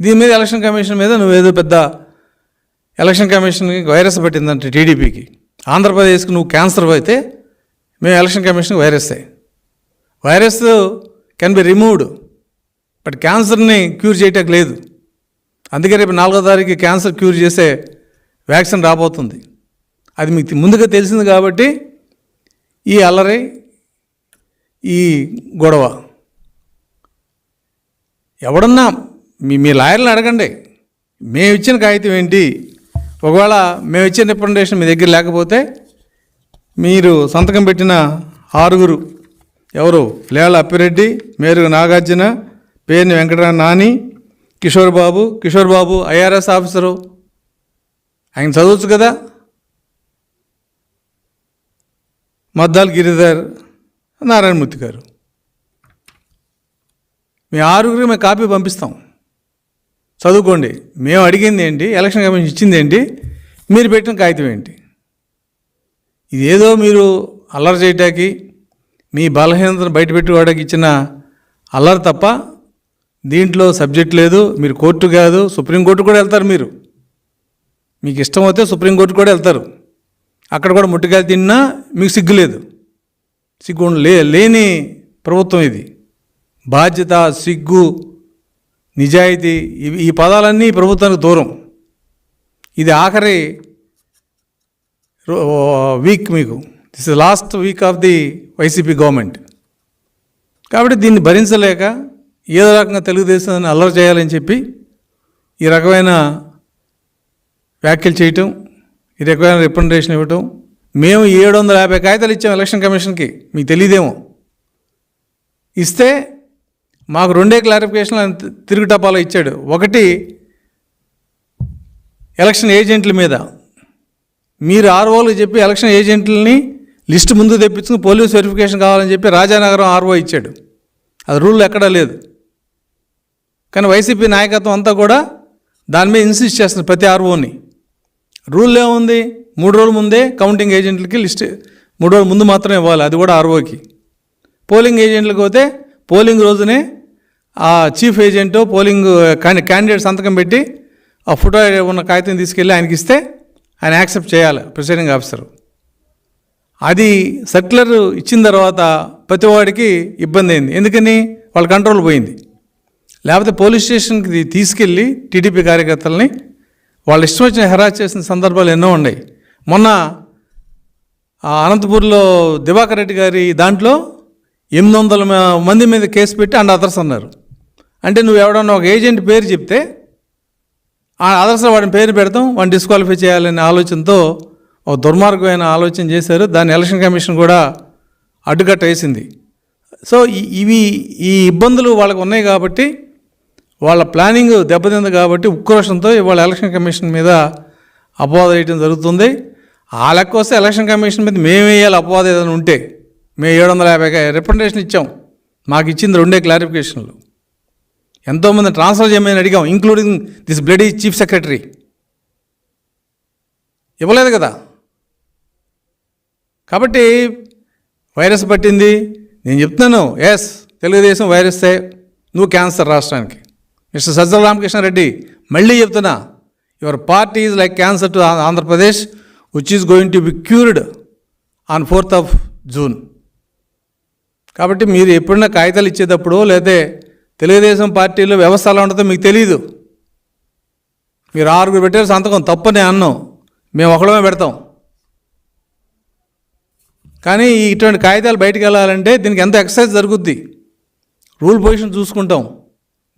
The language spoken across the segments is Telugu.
దీని మీద ఎలక్షన్ కమిషన్ మీద నువ్వేదో పెద్ద ఎలక్షన్ కమిషన్కి వైరస్ పట్టిందంటే టీడీపీకి. ఆంధ్రప్రదేశ్కి నువ్వు క్యాన్సర్ అయితే మేము ఎలక్షన్ కమిషన్కి virus virus can be removed but క్యాన్సర్ని క్యూర్ చేయటం లేదు. అందుకే రేపు నాలుగో తారీఖు క్యాన్సర్ క్యూర్ చేసే వ్యాక్సిన్ రాబోతుంది. అది మీకు ముందుగా తెలిసింది కాబట్టి ఈ అల్లరి ఈ గొడవ. ఎవడన్నా మీ మీ లాయర్ని అడగండి. మేము ఇచ్చిన కాగితం ఏంటి? ఒకవేళ మేము ఇచ్చిన రిప్రజెంటేషన్ మీ దగ్గర లేకపోతే మీరు సంతకం పెట్టిన ఆరుగురు ఎవరు? లేల అప్పిరెడ్డి మేరు నాగార్జున పేరుని వెంకటరా నాని కిషోర్ బాబు. Kishore Babu IRS officer. ఆయన చదవచ్చు కదా? మద్దాల్ గిరిధర్ నారాయణమూర్తి గారు. మీ ఆరుగురికి మేము కాపీ పంపిస్తాం. చదువుకోండి. మేము అడిగింది ఏంటి? ఎలక్షన్ కమిషన్ ఇచ్చింది ఏంటి? మీరు పెట్టిన కాగితం ఏంటి? ఇదేదో మీరు అల్లరి చేయటానికి మీ బలహీనతను బయటపెట్టుకోవడానికి ఇచ్చిన అల్లరి తప్ప దీంట్లో సబ్జెక్ట్ లేదు మీరు కోర్టు కాదు సుప్రీంకోర్టు కూడా వెళ్తారు మీరు. మీకు ఇష్టం అయితే సుప్రీంకోర్టు కూడా వెళ్తారు. అక్కడ కూడా ముట్టికాయలు తిన్నా మీకు సిగ్గు లేదు. సిగ్గు లే లేని ప్రభుత్వం ఇది. బాధ్యత సిగ్గు నిజాయితీ ఇవి ఈ పదాలన్నీ ప్రభుత్వానికి దూరం. ఇది ఆఖరి రో- వీక్ మీకు. This is last week of the YCP government కాబట్టి దీన్ని భరించలేక ఏదో రకంగా తెలుగుదేశాన్ని అల్లరి చేయాలని చెప్పి ఈ రకమైన వ్యాఖ్యలు చేయటం ఈ రకమైన రిప్రజెంటేషన్ ఇవ్వటం మేము ఏడు వందల యాభై కాగితాలు ఇచ్చాం ఎలక్షన్ కమిషన్కి మీకు తెలియదేమో ఇస్తే మాకు రెండే క్లారిఫికేషన్లు ఆయన తిరుగు టపాలో ఇచ్చాడు. ఒకటి ఎలక్షన్ ఏజెంట్ల మీద. మీరు ఆర్ఓలు చెప్పి ఎలక్షన్ ఏజెంట్లని లిస్ట్ ముందు తెప్పించుకుని పోలీస్ వెరిఫికేషన్ కావాలని చెప్పి రాజానగరం ఆర్ఓ ఇచ్చాడు. అది రూల్ ఎక్కడా లేదు. కానీ వైసీపీ నాయకత్వం అంతా కూడా దాని మీద ఇన్సిస్ట్ చేస్తుంది ప్రతి ఆర్ఓని రూల్ ఏముంది? మూడు రోజుల ముందే కౌంటింగ్ ఏజెంట్లకి లిస్ట్ మూడు రోజుల ముందు మాత్రమే ఇవ్వాలి. అది కూడా ఆర్ఓకి పోలింగ్ ఏజెంట్లకు పోతే పోలింగ్ రోజునే ఆ చీఫ్ ఏజెంట్ పోలింగ్ క్యాండిడేట్ సంతకం పెట్టి ఆ ఫోటో ఉన్న కాగితం తీసుకెళ్ళి ఆయనకి ఇస్తే ఆయన యాక్సెప్ట్ చేయాలి ప్రిసైడింగ్ ఆఫీసర్. అది సర్క్యులర్ ఇచ్చిన తర్వాత ప్రతి వాడికి ఇబ్బంది అయింది. ఎందుకని? వాళ్ళ కంట్రోల్ పోయింది. లేకపోతే పోలీస్ స్టేషన్కి తీసుకెళ్ళి టీడీపీ కార్యకర్తలని వాళ్ళ ఇష్టం వచ్చిన హెరాస్ చేసిన సందర్భాలు ఎన్నో ఉన్నాయి. మొన్న అనంతపూర్లో దివాకర్ రెడ్డి గారి దాంట్లో ఎనిమిది వందల మంది మీద కేసు పెట్టి అండ్ అదర్స్ అన్నారు. అంటే నువ్వు ఎవడన్నా ఒక ఏజెంట్ పేరు చెప్తే ఆ అదర్స్ వాడిని పేరు పెడతాం వాడిని డిస్క్వాలిఫై చేయాలనే ఆలోచనతో ఒక దుర్మార్గమైన ఆలోచన చేశారు. దాన్ని ఎలక్షన్ కమిషన్ కూడా అడ్డుకట్ట వేసింది. సో ఇవి ఈ ఇబ్బందులు వాళ్ళకు ఉన్నాయి కాబట్టి వాళ్ళ ప్లానింగ్ దెబ్బతింది కాబట్టి ఉక్రోషంతో ఇవాళ ఎలక్షన్ కమిషన్ మీద అపవాదం వేయడం జరుగుతుంది. ఆ లెక్క వస్తే ఎలక్షన్ కమిషన్ మీద మేము వేయాలి అపవాదం ఏదైనా ఉంటే. మేము ఏడు వందల యాభై రిప్రజెంటేషన్ ఇచ్చాం. మాకు ఇచ్చింది రెండే క్లారిఫికేషన్లు ఎంతోమంది ట్రాన్స్ఫర్ చేయమని అడిగాం including this bloody chief secretary ఇవ్వలేదు కదా. కాబట్టి వైరస్ పట్టింది. నేను చెప్తున్నాను ఎస్ తెలుగుదేశం వైరస్తే నువ్వు క్యాన్సర్ రాష్ట్రానికి. మిస్టర్ సజ్జల రామకృష్ణారెడ్డి మళ్ళీ చెప్తున్నా your party is like cancer to Andhra Pradesh which is going to be cured on fourth of June కాబట్టి మీరు ఎప్పుడైనా కాగితాలు ఇచ్చేటప్పుడు లేదా తెలుగుదేశం పార్టీలో వ్యవస్థ ఎలా ఉంటుందో మీకు తెలియదు మీరు ఆరుగురు పెట్టారు సంతకం తప్పని అన్నాం. మేము ఒకడమే పెడతాం. కానీ ఇటువంటి కాగితాలు బయటికి వెళ్ళాలంటే దీనికి ఎంత ఎక్సర్సైజ్ జరుగుద్ది? రూల్ పొజిషన్ చూసుకుంటాం.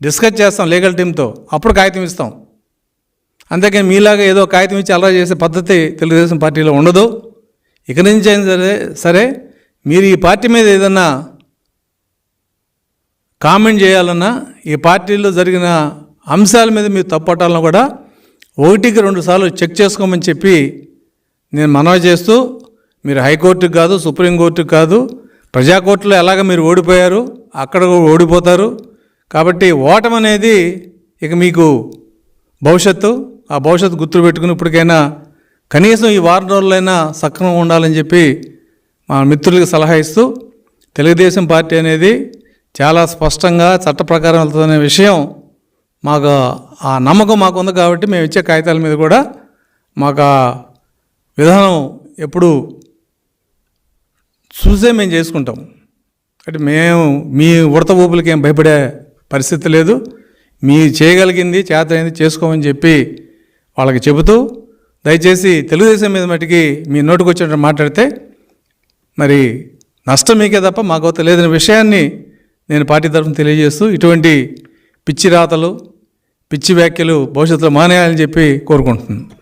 డిస్కస్ చేస్తాం లీగల్ టీంతో అప్పుడు కాగితం ఇస్తాం. అంతేకాని మీలాగా ఏదో కాగితం ఇచ్చి అలా చేసే పద్ధతి తెలుగుదేశం పార్టీలో ఉండదు. ఇక నుంచి అయినా సరే సరే మీరు ఈ పార్టీ మీద ఏదన్నా కామెంట్ చేయాలన్నా ఈ పార్టీలో జరిగిన అంశాల మీద మీరు తప్పటాలను కూడా ఒకటికి రెండు సార్లు చెక్ చేసుకోమని చెప్పి నేను మనవి చేస్తూ మీరు హైకోర్టుకు కాదు సుప్రీంకోర్టుకు కాదు ప్రజాకోర్టులో ఎలాగ మీరు ఓడిపోయారు అక్కడ కూడా ఓడిపోతారు. కాబట్టి ఓటం అనేది ఇక మీకు భవిష్యత్తు ఆ భవిష్యత్తు గుర్తు పెట్టుకుని ఇప్పటికైనా కనీసం ఈ వారం రోజులైనా సక్రమంగా ఉండాలని చెప్పి మా మిత్రులకు సలహా ఇస్తూ తెలుగుదేశం పార్టీ అనేది చాలా స్పష్టంగా చట్ట ప్రకారం వెళ్తుందనే విషయం మాకు ఆ నమ్మకం మాకు ఉంది కాబట్టి మేము ఇచ్చే కాగితాల మీద కూడా మాకు ఆ విధానం ఎప్పుడు చూసే మేము చేసుకుంటాం. అంటే మేము మీ ఉడత ఊపులకి ఏం భయపడే పరిస్థితి లేదు. మీ చేయగలిగింది చేతైంది చేసుకోమని చెప్పి వాళ్ళకి చెబుతూ దయచేసి తెలుగుదేశం మీద మటుకి మీ నోటుకు వచ్చినట్టు మాట్లాడితే మరి నష్టం మీకే తప్ప మాకు లేదనే విషయాన్ని నేను పార్టీ తరఫున తెలియజేస్తూ ఇటువంటి పిచ్చి రాతలు పిచ్చి వ్యాఖ్యలు భవిష్యత్తులో మానేయాలని చెప్పి కోరుకుంటున్నాను.